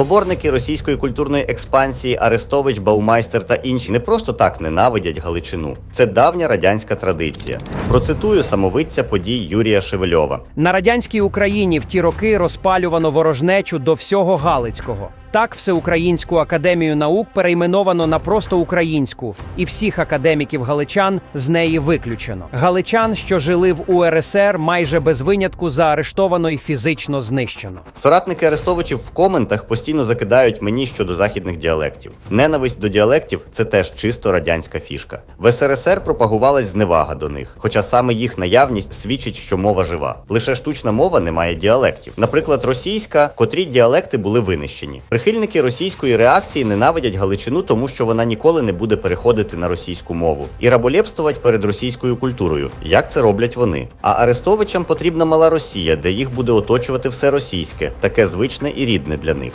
Поборники російської культурної експансії Арестович, Баумайстер та інші не просто так ненавидять Галичину. Це давня радянська традиція. Процитую самовидця подій Юрія Шевельова. На радянській Україні в ті роки розпалювано ворожнечу до всього Галицького. Так, Всеукраїнську академію наук перейменовано на просто українську, і всіх академіків галичан з неї виключено. Галичан, що жили в УРСР, майже без винятку заарештовано і фізично знищено. Соратники Арестовичів в коментах постійно закидають мені щодо західних діалектів. Ненависть до діалектів це теж чисто радянська фішка. В СРСР пропагувалась зневага до них, хоча саме їх наявність свідчить, що мова жива. Лише штучна мова не має діалектів. Наприклад, російська, котрі діалекти були винищені. Прихильники російської реакції ненавидять Галичину, тому що вона ніколи не буде переходити на російську мову і раболепствувати перед російською культурою, як це роблять вони. А арестовичам потрібна мала Росія, де їх буде оточувати все російське, таке звичне і рідне для них.